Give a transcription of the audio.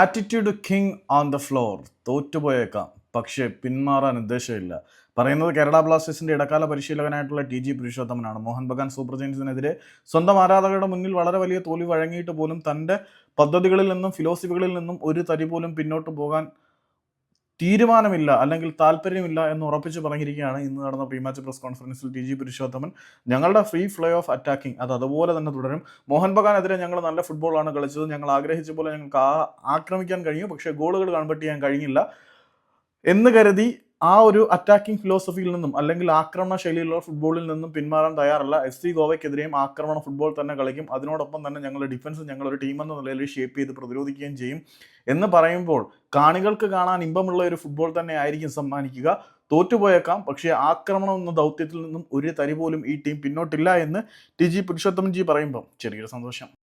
Attitude king on the floor തോറ്റുപോയേക്കാം. പക്ഷേ പിന്മാറാൻ ഉദ്ദേശമില്ല. പറയുന്നത് കേരള ബ്ലാസ്റ്റേഴ്സിന്റെ ഇടക്കാല പരിശീലകനായിട്ടുള്ള ടി ജി പുരുഷോത്തമനാണ്. മോഹൻ ബഗാൻ സൂപ്പർ ജയൻസിനെതിരെ സ്വന്തം ആരാധകരുടെ മുന്നിൽ വളരെ വലിയ തോൽവി വഴങ്ങിയിട്ട് പോലും തന്റെ പദ്ധതികളിൽ നിന്നും ഫിലോസഫികളിൽ നിന്നും ഒരു തരി പോലും പിന്നോട്ട് പോകാൻ തീരുമാനമില്ല അല്ലെങ്കിൽ താല്പര്യമില്ല എന്ന് ഉറപ്പിച്ച് പറഞ്ഞിരിക്കുകയാണ് ഇന്ന് നടന്ന പ്രീമാച്ച് പ്രസ് കോൺഫറൻസിൽ ടി ജി പുരുഷോത്തമൻ. ഞങ്ങളുടെ ഫ്രീ ഫ്ലേ ഓഫ് അറ്റാക്കിംഗ് അത് അതുപോലെ തന്നെ തുടരും. മോഹൻ ബഗാനെതിരെ ഞങ്ങൾ നല്ല ഫുട്ബോളാണ് കളിച്ചത്. ഞങ്ങൾ ആഗ്രഹിച്ച പോലെ ഞങ്ങൾക്ക് ആക്രമിക്കാൻ കഴിഞ്ഞു. പക്ഷേ ഗോളുകൾ കൺവേർട്ട് ചെയ്യാൻ കഴിഞ്ഞില്ല. എന്ന് കരുതി ആ ഒരു അറ്റാക്കിംഗ് ഫിലോസഫിയിൽ നിന്നും അല്ലെങ്കിൽ ആക്രമണ ശൈലിയിലുള്ള ഫുട്ബോളിൽ നിന്നും പിന്മാറാൻ തയ്യാറല്ല. എസ് സി ഗോവയ്ക്കെതിരെയും ആക്രമണ ഫുട്ബോൾ തന്നെ കളിക്കും. അതിനോടൊപ്പം തന്നെ ഞങ്ങളുടെ ഡിഫൻസ് ഞങ്ങളൊരു ടീം എന്ന നിലയിൽ ഷേപ്പ് ചെയ്ത് പ്രതിരോധിക്കുകയും ചെയ്യും. എന്ന് പറയുമ്പോൾ കാണികൾക്ക് കാണാൻ ഇമ്പമുള്ള ഒരു ഫുട്ബോൾ തന്നെ ആയിരിക്കും സമ്മാനിക്കുക. തോറ്റുപോയേക്കാം. പക്ഷേ ആക്രമണം എന്ന ദൗത്യത്തിൽ നിന്നും ഒരു തരി പോലും ഈ ടീം പിന്നോട്ടില്ല എന്ന് ടി ജി പുരുഷോത്തമൻ ജി പറയുമ്പോൾ ചെറിയൊരു സന്തോഷം.